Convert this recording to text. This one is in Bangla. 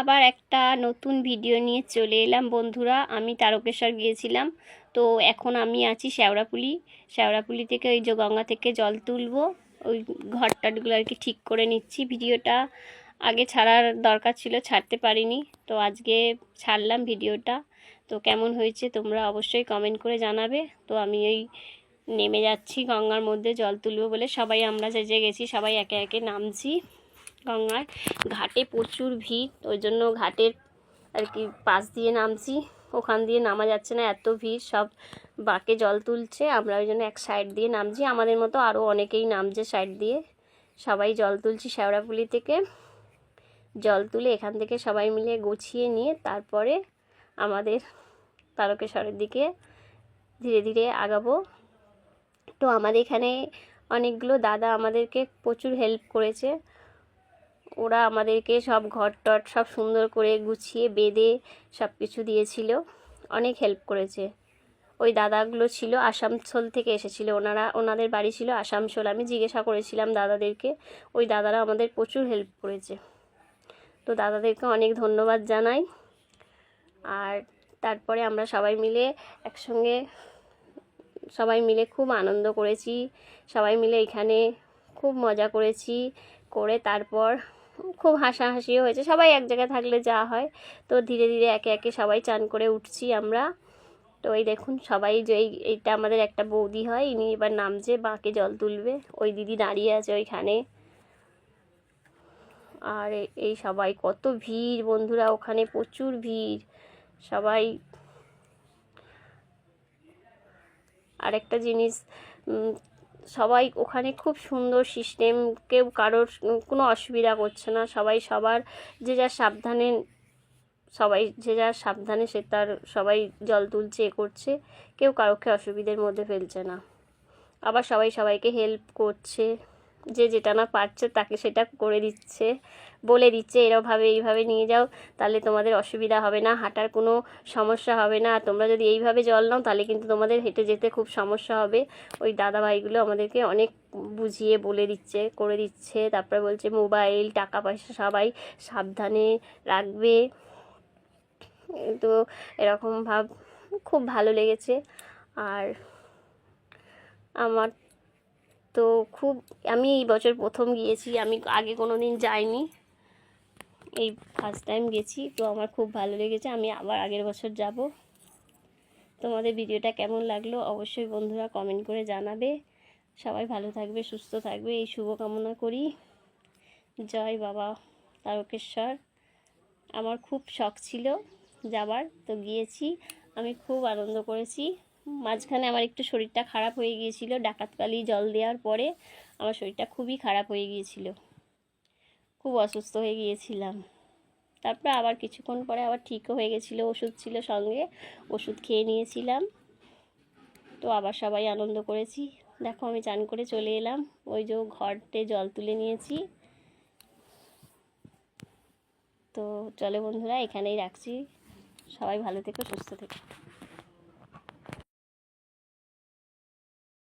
আবার একটা নতুন ভিডিও নিয়ে চলে এলাম, বন্ধুরা। আমি তারকেশ্বর গিয়েছিলাম। তো এখন আমি আছি শ্যাওড়াপুলি। শ্যাওড়াপুলি থেকে ওই যে গঙ্গা থেকে জল তুলবো। ওই ঘরটাগুলো আর কি ঠিক করে নিচ্ছি ভিডিওটা। আগে ছাড়ার দরকার ছিল, ছাড়তে পারিনি। তো আজকে ছাড়লাম ভিডিওটা। তো কেমন হয়েছে তোমরা অবশ্যই কমেন্ট করে জানাবে। তো আমি এই নেমে যাচ্ছি গঙ্গার মধ্যে জল তুলবো বলে। সবাই আমরা যে যে গেছি, সবাই একে একে নামছি। গঙ্গার ঘাটে প্রচুর ভিড়, ওই জন্য ঘাটের আর কি পাশ দিয়ে নামছি। ওখান দিয়ে নামা যাচ্ছে না, এত ভিড়, সব বাঁকে জল তুলছে। আমরা ওই জন্য এক সাইড দিয়ে নামছি। আমাদের মতো আরও অনেকেই নামছে সাইড দিয়ে। সবাই জল তুলছি শ্যাওড়াপুলি থেকে। জল তুলে এখান থেকে সবাই মিলে গুছিয়ে নিয়ে তারপরে আমাদের তারকেশ্বরের দিকে ধীরে ধীরে আগাবো। তো আমাদের এখানে অনেকগুলো দাদা আমাদেরকে প্রচুর হেল্প করেছে। ওরা আমাদেরকে সব ঘর টট সব সুন্দর করে গুছিয়ে, বেঁধে সব কিছু দিয়েছিল। অনেক হেল্প করেছে। ওই দাদাগুলো ছিল আসানসোল থেকে এসেছিল। ওনারা, ওনাদের বাড়ি ছিল আসানসোল আমি জিজ্ঞাসা করেছিলাম দাদাদেরকে। ওই দাদারা আমাদের প্রচুর হেল্প করেছে। তো দাদাদেরকে অনেক ধন্যবাদ জানাই। আর তারপরে আমরা সবাই মিলে একসঙ্গে, সবাই মিলে খুব আনন্দ করেছি। সবাই মিলে এখানে খুব মজা করেছি। করে তারপর খুব হাসাহাসিও হয়েছে। সবাই এক জায়গায় থাকলে যা হয়। তো ধীরে ধীরে একে একে সবাই চান করে উঠছি আমরা। তো এই দেখুন, সবাই যে এই, এইটা আমাদের একটা বৌদি হয়। ইনি এবার নামছে, বাঁকে জল তুলবে। ওই দিদি দাঁড়িয়ে আছে ওইখানে। আর এই সবাই কত ভিড় বন্ধুরা, ওখানে প্রচুর ভিড়। সবাই আরেকটা জিনিস সবাই ওখানে খুব সুন্দর সিস্টেম কেউ কারোর কোনো অসুবিধা করছে না, সবাই সবার যে যা সাবধানে, সবাই যে যা সাবধানে সে তার সবাই জল তুলছে, এ করছে, কেউ কারোকে অসুবিধের মধ্যে ফেলছে না। আবার সবাই সবাইকে হেল্প করছে। যে যেটা না পারছে তাকে সেটা করে দিচ্ছে, বলে দিচ্ছে এরমভাবে এইভাবে নিয়ে যাও, তাহলে তোমাদের অসুবিধা হবে না, হাঁটার কোনো সমস্যা হবে না। আর তোমরা যদি এইভাবে জল নাও, তাহলে কিন্তু তোমাদের হেঁটে যেতে খুব সমস্যা হবে। ওই দাদা ভাইগুলো আমাদেরকে অনেক বুঝিয়ে বলে দিচ্ছে, করে দিচ্ছে। তারপরে বলছে, মোবাইল টাকা পয়সা সবাই সাবধানে রাখবে। তো এরকম ভাব, খুব ভালো লেগেছে। আর আমার তো খুব, আমি এই বছর প্রথম গিয়েছি, আমি আগে কোনো দিন যাইনি। এই ফার্স্ট টাইম গেছি, তো আমার খুব ভালো লেগেছে, আমি আবার আগের বছর যাব। তোমাদের ভিডিওটা কেমন লাগল অবশ্যই বন্ধুরা কমেন্ট করে জানাবে। সবাই ভালো থাকবে, সুস্থ থাকবে, এই শুভকামনা করি। জয় বাবা তারকেশ্বর। আমার খুব শখ ছিল যাবার, তো গিয়েছি, আমি খুব আনন্দ করেছি। মাঝখানে আমার একটু শরীরটা খারাপ হয়ে গিয়েছিল, ডাকাতকালি জল দেওয়ার পরে আমার শরীরটা খুবই খারাপ হয়ে গিয়েছিল। খুব অসুস্থ হয়ে গিয়েছিলাম। তারপরে আবার কিছুক্ষণ পরে আবার ঠিকও হয়ে গেছিল, ওষুধ ছিল সঙ্গে, ওষুধ খেয়ে নিয়েছিলাম। তো আবার সবাই আনন্দ করেছি। দেখো আমি চান করে চলে এলাম, ওই যে ঘরতে জল তুলে নিয়েছি। তো চলে বন্ধুরা, এখানেই রাখছি। সবাই ভালো থেকো, সুস্থ থেকো।